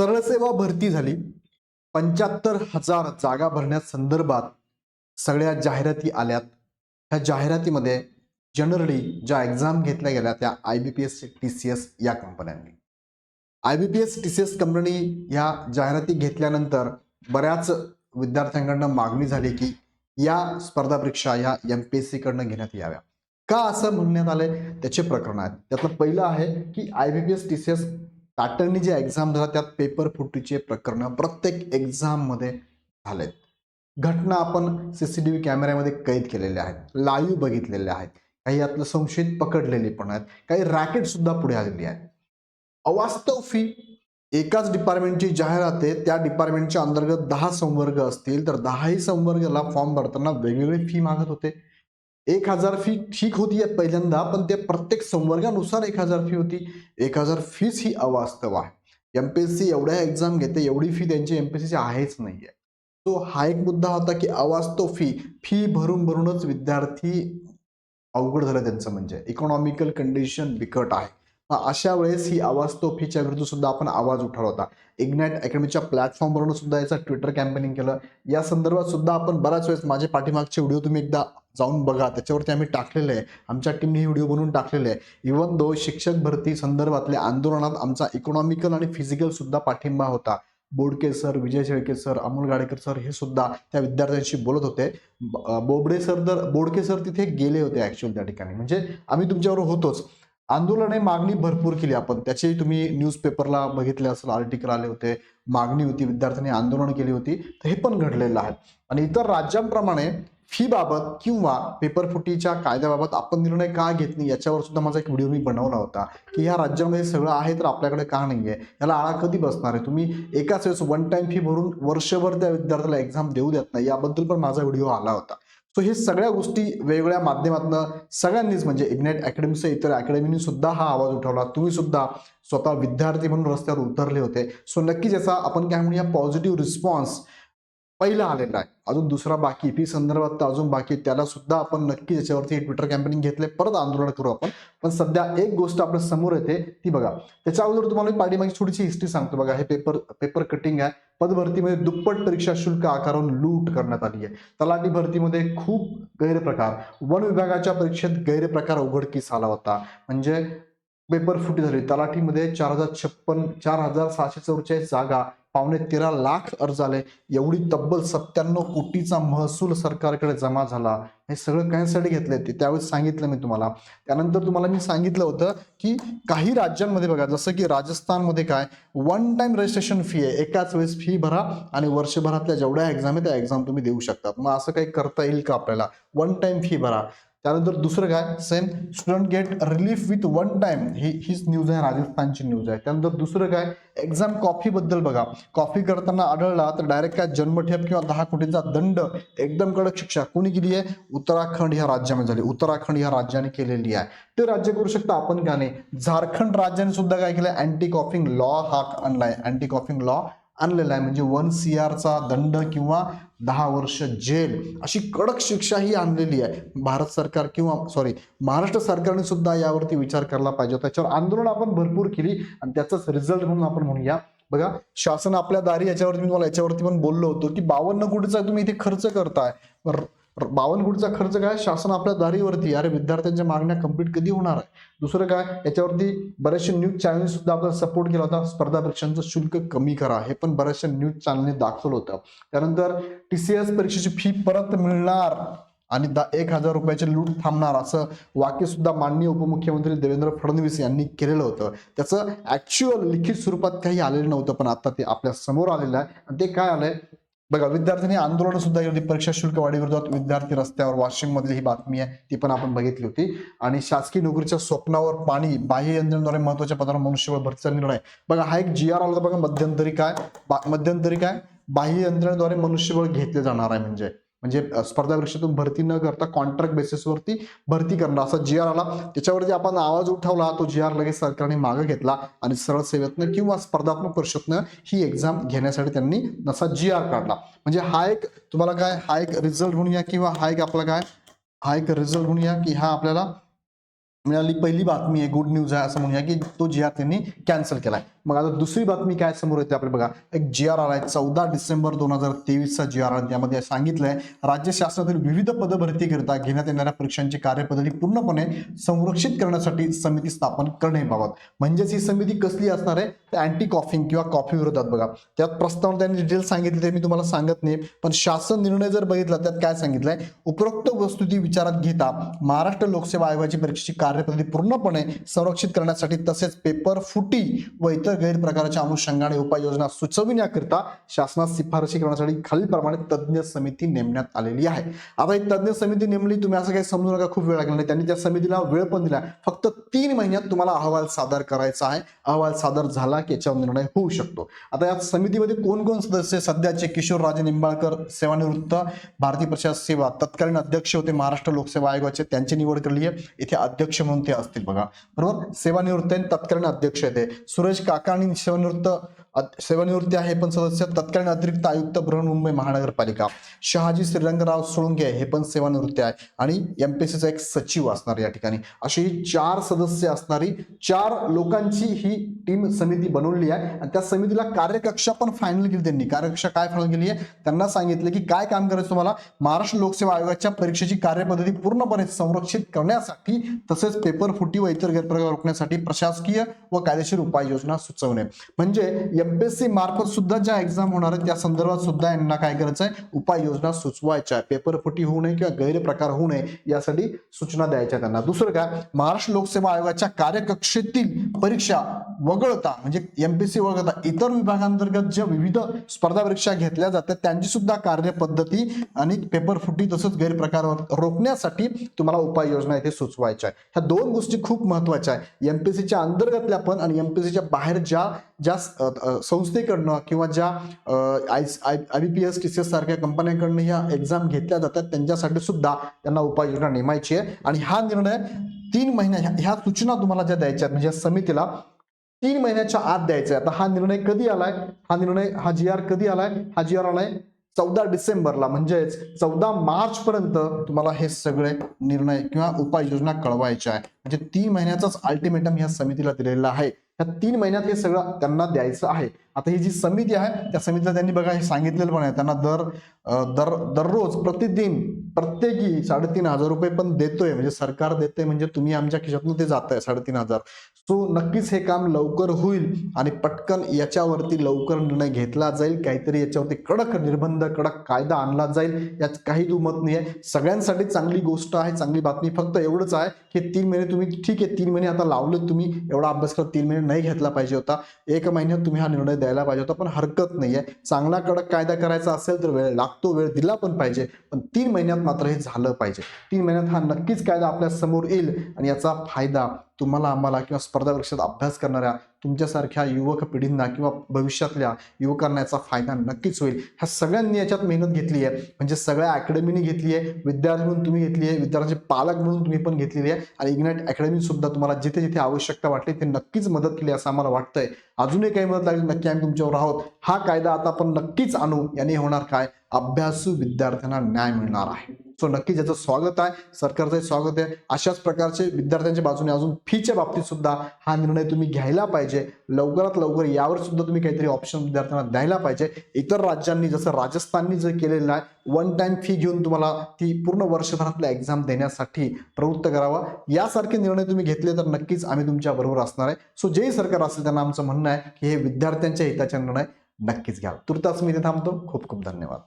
सरळसेवा भरती झाली. पंच्याहत्तर हजार जागा भरण्यासंदर्भात सगळ्या जाहिराती आल्यात. ह्या जाहिरातीमध्ये जनरली ज्या एक्झाम घेतल्या गेल्या त्या I B P S T C S या कंपन्यांनी. I B P S T C S company ह्या जाहिराती घेतल्यानंतर बऱ्याच विद्यार्थ्यांकडनं मागणी झाली की या स्पर्धा परीक्षा या एम पी एस सीकडनं घेण्यात याव्या. का असं म्हणण्यात आलंय? त्याचे प्रकरण आहेत. त्यातलं पहिलं आहे की I B P S T C S पॅटर्ननी जे एक्झाम झाला त्यात पेपर फुटीचे प्रकरण प्रत्येक एक्झाममध्ये झालेत. घटना आपण सी सी टी व्ही कॅमेऱ्यामध्ये कैद केलेल्या आहेत लाईव्ह बघितलेल्या आहेत. काही यातलं संशयित पकडलेली पण आहेत. काही रॅकेट सुद्धा पुढे आलेली आहेत. अवास्तव फी एकाच डिपार्टमेंटची जाहिरात आहे त्या डिपार्टमेंटच्या अंतर्गत दहा संवर्ग असतील तर दहाही संवर्गाला फॉर्म भरताना वेगवेगळी फी मागत होते. एक हजार फी ठीक होती आहे पहिल्यांदा पण ते प्रत्येक संवर्गानुसार एक हजार फी होती. एक हजार फीच ही अवास्तव आहे. एम पी एस सी एवढ्या एक्झाम घेते एवढी फी त्यांची एम पी एस एमपीएससीची आहेच नाही आहे तो हा एक मुद्दा होता की अवास्तव फी फी भरून भरूनच विद्यार्थी अवघड झालं त्यांचं म्हणजे. इकॉनॉमिकल कंडिशन बिकट आहे. अशा वेळेस ही अवास्तव फीच्या विरुद्ध सुद्धा आपण आवाज उठवला होता. इग्नाइट अकॅडमीच्या प्लॅटफॉर्मवरून सुद्धा याचा ट्विटर कॅम्पेनिंग केलं. या संदर्भात सुद्धा आपण बऱ्याच वेळेस माझे पाठीमागचे व्हिडिओ तुम्ही एकदा जाऊन बघा. त्याच्यावरती आम्ही टाकलेले आहे. आमच्या टीमने व्हिडिओ बनवून टाकलेले आहे. इवन दो शिक्षक भरती संदर्भातल्या आंदोलनात आमचा इकॉनॉमिकल आणि फिजिकल सुद्धा पाठिंबा होता. Bodke sir Vijay Shelke sir Amol Gadekar sir हे सुद्धा त्या विद्यार्थ्यांशी बोलत होते. बोबडे सर तर बोडके सर तिथे गेले होते ऍक्च्युअल त्या ठिकाणी. म्हणजे आम्ही तुमच्यावर होतोच. आंदोलने मागणी भरपूर केली. आपण त्याची तुम्ही न्यूजपेपरला बघितले असेल आर्टिकल आले होते मागणी होती विद्यार्थ्यांनी आंदोलन केली होती तर हे पण घडलेलं आहे. आणि इतर राज्यांप्रमाणे फी बाबत किंवा पेपर फुटीच्या कायद्याबाबत आपण निर्णय का घेत नाही याच्यावर सुद्धा माझा एक व्हिडिओ मी बनवला होता. की ह्या राज्यामध्ये सगळं आहे तर आपल्याकडे का नाही आहे याला आळा कधी बसणार आहे? तुम्ही एकाच वेळेस वन टाईम फी भरून वर्षभर त्या विद्यार्थ्याला एक्झाम देऊ देत नाही याबद्दल पण माझा व्हिडिओ आला होता. सो हे सगळ्या गोष्टी वेगवेगळ्या माध्यमातून सगळ्यांनीच म्हणजे इग्नाइट अकॅडमीचे इतर अकॅडमीनी सुद्धा हा आवाज उठवला. तुम्ही सुद्धा स्वतः विद्यार्थी म्हणून रस्त्यावर उतरले होते. सो नक्कीच याचा आपण काय म्हणूया पॉझिटिव्ह रिस्पॉन्स पहिला आलेला आहे. अजून दुसरा बाकी फी संदर्भात तर अजून बाकी त्याला सुद्धा आपण नक्की याच्यावरती ट्विटर कॅम्पेनिंग घेतले परत आंदोलन करू आपण. पण सध्या एक गोष्ट आपल्यासमोर येते ती बघा. त्याच्या अगोदर तुम्हाला मी पाठीमागे थोडीशी हिस्ट्री सांगतो बघा. हे पेपर पेपर कटिंग आहे. पदभरतीमध्ये दुप्पट परीक्षा शुल्क आकारून लूट करण्यात आली आहे. तलाठी भरतीमध्ये खूप गैरप्रकार. वन विभागाच्या परीक्षेत गैरप्रकार उघडकीस आला होता. म्हणजे पेपर फुटी झाली. तलाठीमध्ये चार हजार छप्पन चार हजार सहाशे चौवेचाळीस जागा पावणे तेरा लाख अर्ज आले. एवढी तब्बल सत्त्याण्णव कोटीचा महसूल सरकारकडे जमा झाला. हे सगळं कशासाठी घेतले ते? त्यावेळेस सांगितलं मी तुम्हाला. त्यानंतर तुम्हाला मी सांगितलं होतं की काही राज्यांमध्ये बघा जसं की राजस्थानमध्ये काय वन टाइम रजिस्ट्रेशन फी आहे. एकाच वेळेस फी भरा आणि वर्षभरातल्या जेवढ्या एक्झाम आहे त्या एक्झाम तुम्ही देऊ शकता मग असं काही करता येईल का आपल्याला? वन टाइम फी भरा. त्यानंतर दुसरं काय? Same student get relief with one time. ही हीच न्यूज आहे राजस्थानची न्यूज आहे. त्यानंतर दुसरं काय? एक्झाम कॉफीबद्दल बघा. कॉफी करताना आढळला तर डायरेक्ट काय जन्मठेप किंवा दहा कोटींचा दंड. एकदम कडक शिक्षा. कोणी केली आहे? उत्तराखंड ह्या राज्यामध्ये झाली. उत्तराखंड ह्या राज्याने केलेली आहे. ते राज्य करू शकता आपण का नाही? झारखंड राज्याने सुद्धा काय केलं अँटी कॉफिंग लॉ हा आणलाय. अँटी कॉफिंग लॉ आणलेला आहे. म्हणजे वन सी आरचा दंड किंवा दहा वर्ष जेल अशी कडक शिक्षा ही आणलेली आहे. भारत सरकार किंवा सॉरी महाराष्ट्र सरकारने सुद्धा यावरती विचार करायला पाहिजे त्याच्यावर आंदोलन आपण भरपूर केली आणि त्याचाच रिझल्ट म्हणून आपण म्हणूया. बघा शासन आपल्या दारी याच्यावरती मी तुम्हाला याच्यावरती पण बोललो होतो की बावन्न कोटीचा तुम्ही इथे खर्च करताय. र- कोटीचा खर्च काय? शासन आपल्या दारीवरती अरे विद्यार्थ्यांच्या मागण्या कंप्लीट कधी होणार आहे? दुसरं काय? याच्यावरती बऱ्याचशा न्यूज चॅनल सुद्धा आपल्याला सपोर्ट केला होता. स्पर्धा परीक्षांचं शुल्क कमी करा. हे पण बऱ्याचशा न्यूज चॅनलने दाखवलं होतं. त्यानंतर टी सी एस परीक्षेची फी परत मिळणार आणि दा एक हजार रुपयाची लूट थांबणार असं वाक्य सुद्धा माननीय उपमुख्यमंत्री देवेंद्र फडणवीस यांनी केलेलं होतं. त्याचं ऍक्च्युअल लिखित स्वरूपात काही आलेलं नव्हतं पण आता ते आपल्यासमोर आलेलं आहे. आणि ते काय आलंय? बघा विद्यार्थ्यांनी आंदोलन सुद्धा केली परीक्षा शुल्क वाढीविरोधात विद्यार्थी रस्त्यावर वाशिम मधली ही बातमी आहे ती पण आपण बघितली होती. आणि शासकीय नोकरीच्या स्वप्नावर पाणी बाह्य यंत्रणेद्वारे महत्त्वाच्या पदावर मनुष्यबळ भरतीचा निर्णय. बघा हा एक जी आर आला होता बघा मध्यंतरी काय? बा- मध्यंतरी काय? बाह्य यंत्रणेद्वारे मनुष्यबळ घेतले जाणार आहे म्हणजे. म्हणजे स्पर्धा परीक्षेतून भरती न करता कॉन्ट्रॅक्ट बेसिसवरती भरती करणं. असा जी आर आला. त्याच्यावरती आपण आवाज उठवला. तो जी आर लगेच सरकारने मागे घेतला आणि सरळ सेवेतनं किंवा स्पर्धात्मक परीक्षेतनं ही एक्झाम घेण्यासाठी त्यांनी नसा जी आर काढला. म्हणजे हा एक तुम्हाला काय हा एक रिझल्ट म्हणूया किंवा हा एक आपला काय? हा एक रिझल्ट म्हणूया की हा आपल्याला मिळाली. पहिली बातमी आहे गुड न्यूज आहे असं म्हणूया की तो जी आर त्यांनी कॅन्सल केलाय. मग आता दुसरी बातमी काय समोर येते आपल्या बघा. एक जी आर आर आहे चौदा डिसेंबर दोन हजार तेवीसचा जी आर आर त्यामध्ये सांगितलंय राज्य शासनातील विविध पदभरतीकरिता घेण्यात येणाऱ्या परीक्षांची कार्यपद्धती पूर्णपणे संरक्षित करण्यासाठी समिती स्थापन करण्याबाबत म्हणजेच ही समिती कसली असणार आहे? अँटी कॉफिंग किंवा कॉफी विरोधात बघा. त्यात प्रस्तावना त्यांनी डिटेल सांगितले ते मी तुम्हाला सांगत नाही. पण शासन निर्णय जर बघितला त्यात काय सांगितलंय? उपरोक्त वस्तुती विचारात घेता महाराष्ट्र लोकसेवा आयोगाची परीक्षेची कार्यपद्धती पूर्णपणे संरक्षित करण्यासाठी तसेच पेपर फुटी व इतर गैरप्रकाराच्या अनुषंगाने उपाययोजना सुचविण्याकरिता शासनात शिफारशी करण्यासाठी खालीलप्रमाणे तज्ज्ञ समिती नेमण्यात आलेली आहे. आता ही तज्ज्ञ समिती नेमली तुम्ही असं काही समजू नका खूप वेळ लागला नाही. त्यांनी त्या समितीला वेळ पण दिला फक्त तीन महिन्यात तुम्हाला अहवाल सादर करायचा आहे. अहवाल सादर झाला की याच्यावर निर्णय होऊ शकतो. आता या समितीमध्ये कोण कोण सदस्य? सध्याचे किशोर राजे निंबाळकर सेवानिवृत्त भारतीय प्रशासन सेवा तत्कालीन अध्यक्ष होते महाराष्ट्र लोकसेवा आयोगाचे त्यांची निवड केली आहे. इथे अध्यक्ष म्हणून ते असतील बघा बरोबर सेवानिवृत्त आणि तत्कालीन अध्यक्ष येते सुरेश काका आणि सेवानिवृत्त सेवानिवृत्ती आहे पण सदस्य तत्कालीन अतिरिक्त आयुक्त बृहन्मुंबई महानगरपालिका. शहाजी श्रीरंगराव सोळंके हे पण सेवानिवृत्ती आहे आणि एमपीएससीचा एक सचिव असणार या ठिकाणी. अशी चार सदस्य असणारी चार लोकांची ही टीम समिती बनवलेली आहे आणि त्या समितीला कार्यकक्षा पण फायनल केली त्यांनी. कार्यकक्षा काय फायनल केली आहे? त्यांना सांगितले की काय काम करायचं तुम्हाला? महाराष्ट्र लोकसेवा आयोगाच्या परीक्षेची कार्यपद्धती पूर्णपणे संरक्षित करण्यासाठी तसेच पेपर फुटी व इतर गैरप्रकार रोखण्यासाठी प्रशासकीय व कायदेशीर उपाययोजना सुचवणे. म्हणजे एमपीएससी मार्फत सुद्धा ज्या एक्झाम होणार आहेत त्या संदर्भात सुद्धा यांना काय करायचं आहे उपाययोजना सुचवायच्या. आहे पेपर फुटी होऊ नये किंवा गैरप्रकार होऊ नये यासाठी सूचना द्यायच्या त्यांना. दुसरं काय? महाराष्ट्र लोकसेवा आयोगाच्या कार्यकक्षेतील परीक्षा वगळता म्हणजे एमपीसी वगळता इतर विभागांतर्गत ज्या विविध स्पर्धा परीक्षा घेतल्या जातात त्यांची सुद्धा कार्यपद्धती आणि पेपर फुटी तसंच गैरप्रकार रोखण्यासाठी तुम्हाला उपाययोजना इथे सुचवायच्या आहे ह्या दोन गोष्टी खूप महत्त्वाच्या आहे एमपीसीच्या अंतर्गतल्या पण आणि एमपीएससीच्या बाहेर ज्या ज्या संस्थेकडनं किंवा ज्या I I B P S T C S सारख्या कंपन्यांकडनं ह्या एक्झाम घेतल्या जातात त्यांच्यासाठी सुद्धा त्यांना उपाययोजना नेमायची आहे. आणि हा निर्णय तीन महिन्या ह्या- ह्या सूचना तुम्हाला ज्या द्यायच्या आहेत म्हणजे समितीला तीन महिन्याच्या आत द्यायचा आहे आता हा निर्णय कधी आलाय? हा निर्णय हा जी आर कधी आलाय? हा जी आर आलाय चौदा डिसेंबरला. म्हणजेच चौदा मार्च पर्यंत तुम्हाला हे सगळे निर्णय किंवा उपाययोजना कळवायच्या आहे म्हणजे तीन महिन्याचाच अल्टिमेटम या समितीला दिलेला आहे. ह्या तीन महिन्यात हे सगळं त्यांना द्यायचं आहे. आता ही जी समिती आहे त्या समितीला त्यांनी बघा हे सांगितलेलं पण आहे. त्यांना दर दर दररोज प्रतिदिन प्रत्येकी साडेतीन हजार रुपये पण देतोय. म्हणजे सरकार देतंय म्हणजे तुम्ही आमच्या खिशातून ते जात आहे साडेतीन हजार. सो नक्कीच हे काम लवकर होईल आणि पटकन याच्यावरती लवकर निर्णय घेतला जाईल. काहीतरी याच्यावरती कडक निर्बंध कडक कायदा आणला जाईल. यात काही दुमत नाही आहे सगळ्यांसाठी चांगली गोष्ट आहे चांगली बातमी फक्त एवढंच आहे. की तीन महिने तुम्ही ठीक आहे तीन महिने आता लावलं तुम्ही एवढा अभ्यास करत तीन महिने नाही घेतला पाहिजे होता. एक महिन्यात तुम्ही हा निर्णय द्यायला पाहिजे होता पण हरकत नाही आहे. चांगला कडक कायदा करायचा असेल तर वेळ लागतो वेळ दिला पण पाहिजे पण तीन महिन्यात मात्र हे झालं पाहिजे. तीन महिन्यात हा नक्कीच कायदा आपल्यासमोर येईल आणि याचा फायदा तुम्हाला आम्हाला किंवा स्पर्धा परीक्षेत अभ्यास करणाऱ्या तुमच्यासारख्या युवक पिढींना किंवा भविष्यातल्या युवकांना याचा फायदा नक्कीच होईल. ह्या सगळ्यांनी याच्यात मेहनत घेतली आहे. म्हणजे सगळ्या अकॅडमीने घेतली आहे. विद्यार्थी म्हणून तुम्ही घेतली आहे. विद्यार्थ्यांचे पालक म्हणून तुम्ही पण घेतलेली आहे. आणि इग्नाइट अकॅडमी सुद्धा तुम्हाला जिथे जिथे आवश्यकता वाटली ते नक्कीच मदत केली असं आम्हाला वाटतंय. अजूनही काही मदत लागली नक्की आम्ही तुमच्यावर आहोत. हा कायदा आता आपण नक्कीच आणू. याने होणार काय? अभ्यासू विद्यार्थ्यांना न्याय मिळणार आहे. सो नक्कीच ज्याचं स्वागत आहे. सरकारचं स्वागत आहे. अशाच प्रकारचे विद्यार्थ्यांच्या बाजूने अजून फीच्या बाबतीत सुद्धा हा निर्णय तुम्ही घ्यायला पाहिजे. लवकरात लवकर यावर सुद्धा तुम्ही काहीतरी ऑप्शन विद्यार्थ्यांना द्यायला पाहिजे. इतर राज्यांनी जसं राजस्थाननी जे केलेलं आहे वन टाइम फी घेऊन तुम्हाला ती पूर्ण वर्षभरातल्या एक्झाम देण्यासाठी प्रवृत्त करावा. यासारखे निर्णय तुम्ही घेतले तर नक्कीच आम्ही तुमच्या बरोबर असणार आहे. सो जेही सरकार असेल त्यांना आमचं म्हणणं आहे की हे विद्यार्थ्यांच्या हिताचे निर्णय नक्कीच घ्या. तुर्तास मी इथे थांबतो. खूप खूप धन्यवाद.